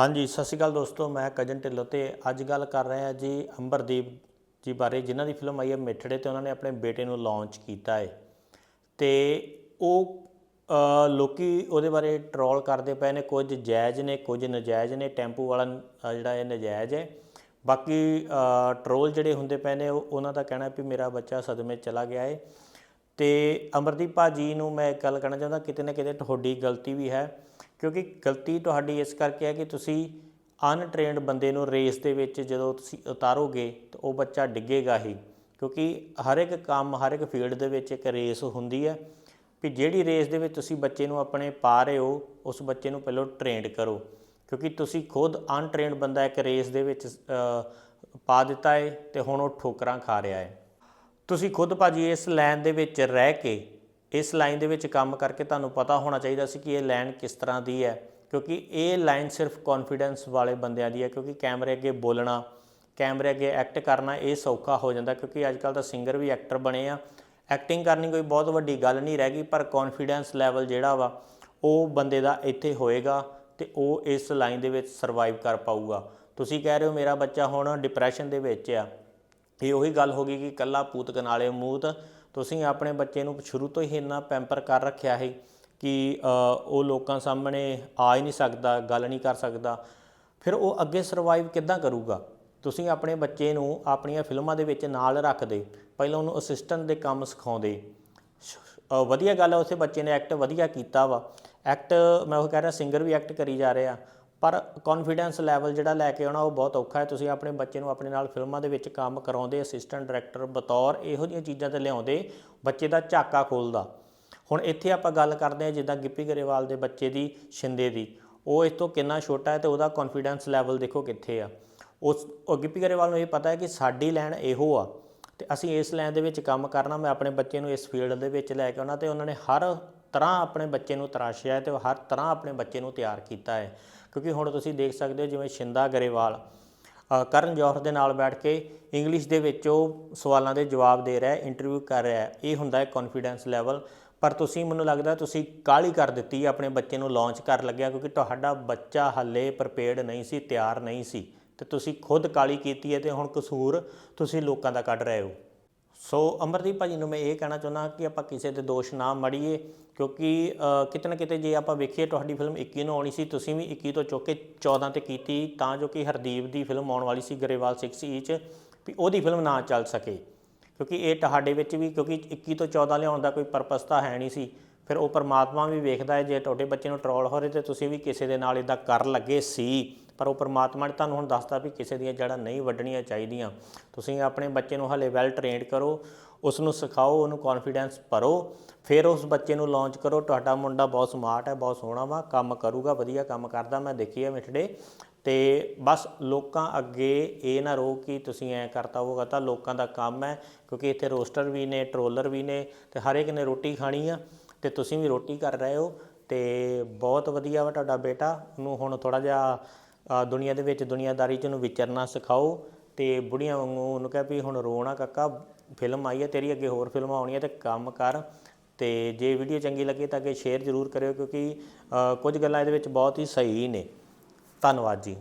ਹਾਂਜੀ ਸਤਿ ਸ਼੍ਰੀ ਅਕਾਲ ਦੋਸਤੋ ਮੈਂ ਕਜਨ ਢਿੱਲੋਂ ਤੇ ਅੱਜ ਗੱਲ ਕਰ ਰਹੇ ਹਾਂ ਜੀ ਅੰਬਰਦੀਪ ਜੀ ਬਾਰੇ ਜਿਨ੍ਹਾਂ ਦੀ ਫਿਲਮ ਆਈ ਹੈ ਮਿੱਠੜੇ ਤੇ ਉਹਨਾਂ ਨੇ ਆਪਣੇ ਬੇਟੇ ਨੂੰ ਲਾਂਚ ਕੀਤਾ ਹੈ। ਤੇ ਉਹ ਅ, ਲੋਕੀ ਉਹਦੇ ਬਾਰੇ ਟਰੋਲ ਕਰਦੇ ਪਏ ਨੇ ਕੁਝ ਜਾਇਜ਼ ਨੇ ਕੁਝ ਨਜਾਇਜ਼ ਨੇ ਟੈਂਪੂ ਵਾਲਾ ਜਿਹੜਾ ਇਹ ਨਜਾਇਜ਼ ਹੈ। ਬਾਕੀ ਟਰੋਲ ਜਿਹੜੇ ਹੁੰਦੇ ਪਏ ਨੇ ਉਹ- ਉਹਨਾਂ ਦਾ ਕਹਿਣਾ ਵੀ ਮੇਰਾ ਬੱਚਾ ਸਦਮੇ ਚਲਾ ਗਿਆ ਹੈ। ਤੇ ਅਮਰਦੀਪ ਭਾਜੀ ਨੂੰ ਮੈਂ ਇੱਕ ਗੱਲ ਕਹਿਣਾ ਚਾਹੁੰਦਾ ਕਿਤੇ ਨਾ ਕਿਤੇ ਤੁਹਾਡੀ ਗਲਤੀ ਵੀ ਹੈ। ਕਿਉਂਕਿ ਗਲਤੀ ਤੁਹਾਡੀ ਇਸ ਕਰਕੇ ਹੈ ਕਿ ਤੁਸੀਂ ਅਨਟ੍ਰੇਨਡ ਬੰਦੇ ਨੂੰ ਰੇਸ ਦੇ ਵਿੱਚ ਜਦੋਂ ਤੁਸੀਂ ਉਤਾਰੋਗੇ ਤਾਂ ਉਹ ਬੱਚਾ ਡਿੱਗੇਗਾ ਹੀ। ਕਿਉਂਕਿ ਹਰ ਇੱਕ ਕੰਮ, ਹਰ ਇੱਕ ਫੀਲਡ ਦੇ ਵਿੱਚ ਇੱਕ ਰੇਸ ਹੁੰਦੀ ਹੈ ਵੀ ਜਿਹੜੀ ਰੇਸ ਦੇ ਵਿੱਚ ਤੁਸੀਂ ਬੱਚੇ ਨੂੰ ਆਪਣੇ ਪਾ ਰਹੇ ਹੋ, ਉਸ ਬੱਚੇ ਨੂੰ ਪਹਿਲਾਂ ਟ੍ਰੇਨਡ ਕਰੋ। ਕਿਉਂਕਿ ਤੁਸੀਂ ਖੁਦ ਅਨਟ੍ਰੇਨਡ ਬੰਦਾ ਇੱਕ ਰੇਸ ਦੇ ਵਿੱਚ ਪਾ ਦਿੱਤਾ ਹੈ ਤੇ ਹੁਣ ਉਹ ਠੋਕਰਾਂ ਖਾ ਰਿਹਾ ਹੈ। ਤੁਸੀਂ ਖੁਦ ਭਾਜੀ ਇਸ ਲਾਈਨ ਦੇ ਵਿੱਚ ਰਹਿ ਕੇ ਇਸ ਲਾਈਨ ਦੇ ਵਿੱਚ ਕੰਮ ਕਰਕੇ ਤੁਹਾਨੂੰ ਪਤਾ ਹੋਣਾ ਚਾਹੀਦਾ ਸੀ ਕਿ ਇਹ ਲਾਈਨ ਕਿਸ ਤਰ੍ਹਾਂ ਦੀ ਹੈ, ਕਿਉਂਕਿ ਇਹ ਲਾਈਨ ਸਿਰਫ ਕੌਨਫੀਡੈਂਸ ਵਾਲੇ ਬੰਦਿਆਂ ਦੀ ਹੈ, ਕਿਉਂਕਿ ਕੈਮਰੇ ਅੱਗੇ ਬੋਲਣਾ, ਕੈਮਰੇ ਅੱਗੇ ਐਕਟ ਕਰਨਾ ਇਹ ਸੌਖਾ ਹੋ ਜਾਂਦਾ, ਕਿਉਂਕਿ ਅੱਜ ਕੱਲ ਤਾਂ ਸਿੰਗਰ ਵੀ ਐਕਟਰ ਬਣੇ ਆ। ਐਕਟਿੰਗ ਕਰਨੀ ਕੋਈ ਬਹੁਤ ਵੱਡੀ ਗੱਲ ਨਹੀਂ ਰਹਿ ਗਈ, ਪਰ ਕੌਨਫੀਡੈਂਸ ਲੈਵਲ ਜਿਹੜਾ ਵਾ, ਉਹ ਬੰਦੇ ਦਾ ਇੱਥੇ ਹੋਏਗਾ ਤੇ ਉਹ ਇਸ ਲਾਈਨ ਦੇ ਵਿੱਚ ਸਰਵਾਈਵ ਕਰ ਪਾਊਗਾ। ਤੁਸੀਂ ਕਹਿ ਰਹੇ ਹੋ ਮੇਰਾ ਬੱਚਾ ਹੁਣ ਡਿਪਰੈਸ਼ਨ ਦੇ ਵਿੱਚ ਆ। ਇਹ ਉਹੀ ਗੱਲ ਹੋ ਗਈ ਕਿ ਕੱਲਾ ਪੂਤ ਕਨਾਲੇ ਮੂਤ ਤੁਸੀਂ ਆਪਣੇ ਬੱਚੇ ਨੂੰ ਸ਼ੁਰੂ ਤੋਂ ਹੀ ਇੰਨਾ ਪੈਂਪਰ ਕਰ ਰੱਖਿਆ ਹੈ ਕਿ ਉਹ ਲੋਕਾਂ ਸਾਹਮਣੇ ਆ ਹੀ ਨਹੀਂ ਸਕਦਾ, ਗੱਲ ਨਹੀਂ ਕਰ ਸਕਦਾ। ਫਿਰ ਉਹ ਅੱਗੇ ਸਰਵਾਈਵ ਕਿੱਦਾਂ ਕਰੂਗਾ? ਤੁਸੀਂ ਆਪਣੇ ਬੱਚੇ ਨੂੰ ਆਪਣੀਆਂ ਫਿਲਮਾਂ ਦੇ ਵਿੱਚ ਨਾਲ ਰੱਖਦੇ ਪਹਿਲਾਂ ਉਹਨੂੰ ਅਸਿਸਟੈਂਟ ਦੇ ਕੰਮ ਸਿਖਾਉਂਦੇ। ਵਧੀਆ ਗੱਲ ਹੈ ਉਸੇ ਬੱਚੇ ਨੇ ਐਕਟ ਵਧੀਆ ਕੀਤਾ ਵਾ। ਐਕਟ ਮੈਂ ਉਹ ਕਹਿ ਰਿਹਾ ਸਿੰਗਰ ਵੀ ਐਕਟ ਕਰੀ ਜਾ ਰਿਹਾ। ਪਰ ਕੌਨਫੀਡੈਂਸ ਲੈਵਲ ਜਿਹੜਾ ਲੈ ਕੇ ਆਉਣਾ ਉਹ ਬਹੁਤ ਔਖਾ ਹੈ। ਤੁਸੀਂ ਆਪਣੇ ਬੱਚੇ ਨੂੰ ਆਪਣੇ ਨਾਲ ਫਿਲਮਾਂ ਦੇ ਵਿੱਚ ਕੰਮ ਕਰਾਉਂਦੇ ਅਸਿਸਟੈਂਟ ਡਾਇਰੈਕਟਰ ਬਤੌਰ ਇਹੋ ਜਿਹੀਆਂ ਚੀਜ਼ਾਂ ਤੇ ਲਿਆਉਂਦੇ, ਬੱਚੇ ਦਾ ਝਾਕਾ ਖੋਲਦਾ। ਹੁਣ ਇੱਥੇ ਆਪਾਂ ਗੱਲ ਕਰਦੇ ਹਾਂ ਜਿੱਦਾਂ ਗਿੱਪੀ ਗਰੇਵਾਲ ਦੇ ਬੱਚੇ ਦੀ, ਸ਼ਿੰਦੇ ਦੀ। ਉਹ ਇਸ ਤੋਂ ਕਿੰਨਾ ਛੋਟਾ ਹੈ ਤੇ ਉਹਦਾ ਕੌਨਫੀਡੈਂਸ ਲੈਵਲ ਦੇਖੋ ਕਿੱਥੇ ਆ। ਉਸ, ਉਹ ਗਿੱਪੀ ਗਰੇਵਾਲ ਨੂੰ ਇਹ ਪਤਾ ਹੈ ਕਿ ਸਾਡੀ ਲਾਈਨ ਇਹੋ ਆ ਤੇ ਅਸੀਂ ਇਸ ਲਾਈਨ ਦੇ ਵਿੱਚ ਕੰਮ ਕਰਨਾ, ਮੈਂ ਆਪਣੇ ਬੱਚੇ ਨੂੰ ਇਸ ਫੀਲਡ ਦੇ ਵਿੱਚ ਲੈ ਕੇ ਆਉਣਾ ਤੇ ਉਹਨਾਂ ਨੇ ਹਰ ਤਰ੍ਹਾਂ ਆਪਣੇ ਬੱਚੇ ਨੂੰ ਤਰਾਸ਼ਿਆ ਹੈ ਤੇ ਹਰ ਤਰ੍ਹਾਂ ਆਪਣੇ ਬੱਚੇ ਨੂੰ ਤਿਆਰ ਕੀਤਾ ਹੈ। ਕਿਉਂਕਿ ਹੁਣ ਤੁਸੀਂ ਦੇਖ ਸਕਦੇ ਹੋ ਜਿਵੇਂ ਸ਼ਿੰਦਾ ਗਰੇਵਾਲ ਕਰਨ ਜੌਹਰ ਦੇ ਨਾਲ ਬੈਠ ਕੇ ਇੰਗਲਿਸ਼ ਦੇ ਵਿੱਚ ਉਹ ਸਵਾਲਾਂ ਦੇ ਜਵਾਬ ਦੇ ਰਿਹਾ ਹੈ ਇੰਟਰਵਿਊ ਕਰ ਰਿਹਾ ਹੈ। ਇਹ ਹੁੰਦਾ ਹੈ ਕੌਨਫੀਡੈਂਸ ਲੈਵਲ ਪਰ ਤੁਸੀਂ, ਮੈਨੂੰ ਲੱਗਦਾ ਤੁਸੀਂ ਕਾਹਲੀ ਕਰ ਦਿੱਤੀ ਆਪਣੇ ਬੱਚੇ ਨੂੰ ਲਾਂਚ ਕਰ ਲੱਗਿਆ, ਕਿਉਂਕਿ ਤੁਹਾਡਾ ਬੱਚਾ ਹੱਲੇ ਪ੍ਰਪੇਅਰਡ ਨਹੀਂ ਸੀ, ਤਿਆਰ ਨਹੀਂ ਸੀ। ਤੇ ਤੁਸੀਂ ਖੁਦ ਕਾਲੀ ਕੀਤੀ ਹੈ ਤੇ ਹੁਣ ਕਸੂਰ ਤੁਸੀਂ ਲੋਕਾਂ ਦਾ ਕੱਢ ਰਹੇ ਹੋ। ਸੋ ਅਮਰਦੀਪ ਭਾਜੀ, ਨੂੰ ਮੈਂ ਇਹ ਕਹਿਣਾ ਚਾਹੁੰਦਾ ਕਿ ਆਪਾਂ ਕਿਸੇ ਤੇ ਦੋਸ਼ ਨਾ ਮੜੀਏ ਕਿਉਂਕਿ ਕਿਤੇ ਨਾ ਕਿਤੇ ਜੇ ਆਪਾਂ ਵੇਖੀਏ ਤੁਹਾਡੀ ਫਿਲਮ 21 ਨੂੰ ਆਉਣੀ ਸੀ, ਤੁਸੀਂ ਵੀ 21 ਤੋਂ ਚੁੱਕ ਕੇ 14 ਤੇ ਕੀਤੀ, ਤਾਂ ਜੋ ਕਿ ਹਰਦੀਪ ਦੀ ਫਿਲਮ ਆਉਣ ਵਾਲੀ ਸੀ, ਗਰੇਵਾਲ 6 ਈਚ ਵੀ ਉਹਦੀ ਫਿਲਮ ਨਾ ਚੱਲ ਸਕੇ। ਕਿਉਂਕਿ ਇਹ ਤੁਹਾਡੇ ਵਿੱਚ ਵੀ, ਕਿਉਂਕਿ 21 ਤੋਂ 14 ਲਿਆਉਣ ਦਾ ਕੋਈ ਪਰਪਸ ਤਾਂ ਹੈ ਨਹੀਂ ਸੀ। ਫਿਰ ਉਹ ਪਰਮਾਤਮਾ ਵੀ ਵੇਖਦਾ ਹੈ, ਜੇ ਤੁਹਾਡੇ ਬੱਚੇ ਨੂੰ ਟਰੋਲ ਹੋ ਰਹੇ ਤੇ ਤੁਸੀਂ ਵੀ ਕਿਸੇ ਦੇ ਨਾਲ ਇਦਾਂ ਕਰ ਲੱਗੇ ਸੀ। ਪਰ ਉਹ ਪਰਮਾਤਮਾ ਨੇ ਤੁਹਾਨੂੰ ਹੁਣ ਦੱਸਦਾ ਵੀ ਕਿਸੇ ਦੀਆਂ ਜੜ੍ਹਾਂ ਨਹੀਂ ਵੱਢਣੀਆਂ ਚਾਹੀਦੀਆਂ। ਤੁਸੀਂ ਆਪਣੇ ਬੱਚੇ ਨੂੰ ਹਲੇ ਵੈਲ ਟ੍ਰੇਨਡ ਕਰੋ ਉਸ ਨੂੰ ਸਿਖਾਓ, ਉਹਨੂੰ ਕੌਨਫੀਡੈਂਸ ਭਰੋ, ਫਿਰ ਉਸ ਬੱਚੇ ਨੂੰ ਲਾਂਚ ਕਰੋ। ਤੁਹਾਡਾ ਮੁੰਡਾ ਬਹੁਤ ਸਮਾਰਟ ਹੈ, ਬਹੁਤ ਸੋਹਣਾ ਵਾ, ਕੰਮ ਕਰੂਗਾ, ਵਧੀਆ ਕੰਮ ਕਰਦਾ। ਮੈਂ ਦੇਖੀ ਹੈ ਮਿੱਠੜੇ। ਤੇ ਬਸ ਲੋਕਾਂ ਅੱਗੇ ਇਹ ਨਾ ਰੋ ਕਿ ਤੁਸੀਂ ਐ ਕਰਤਾ ਹੋਗਾ ਤਾਂ ਲੋਕਾਂ ਦਾ ਕੰਮ ਹੈ, ਕਿਉਂਕਿ ਇੱਥੇ ਰੋਸਟਰ ਵੀ ਨੇ ਟਰੋਲਰ ਵੀ ਨੇ ਤੇ ਹਰ ਇੱਕ ਨੇ ਰੋਟੀ ਖਾਣੀ ਆ। ਤੇ ਤੁਸੀਂ ਵੀ ਰੋਟੀ ਕਰ ਰਹੇ ਹੋ ਤੇ ਬਹੁਤ ਵਧੀਆ ਵਾ ਤੁਹਾਡਾ ਬੇਟਾ। ਉਹਨੂੰ ਹੁਣ ਥੋੜਾ ਜਿਹਾ ਦੁਨੀਆ ਦੇ ਵਿੱਚ ਦੁਨੀਆਦਾਰੀ 'ਚ ਉਹਨੂੰ ਵਿਚਰਨਾ ਸਿਖਾਓ ਤੇ ਬੁੜੀਆਂ ਵਾਂਗੂ ਉਹਨੂੰ ਕਹਿ ਵੀ ਹੁਣ ਰੋਣਾ ਕਾਕਾ, ਫਿਲਮ ਆਈ ਹੈ ਤੇਰੀ, ਅੱਗੇ ਹੋਰ ਫਿਲਮਾਂ ਆਉਣੀਆਂ ਤੇ ਕੰਮ ਕਰ। ਤੇ ਜੇ ਵੀਡੀਓ ਚੰਗੀ ਲੱਗੇ ਤਾਂ ਅੱਗੇ ਸ਼ੇਅਰ ਜ਼ਰੂਰ ਕਰਿਓ ਕਿਉਂਕਿ ਕੁਝ ਗੱਲਾਂ ਇਹਦੇ ਵਿੱਚ ਬਹੁਤ ਹੀ ਸਹੀ ਨੇ। ਧੰਨਵਾਦ ਜੀ।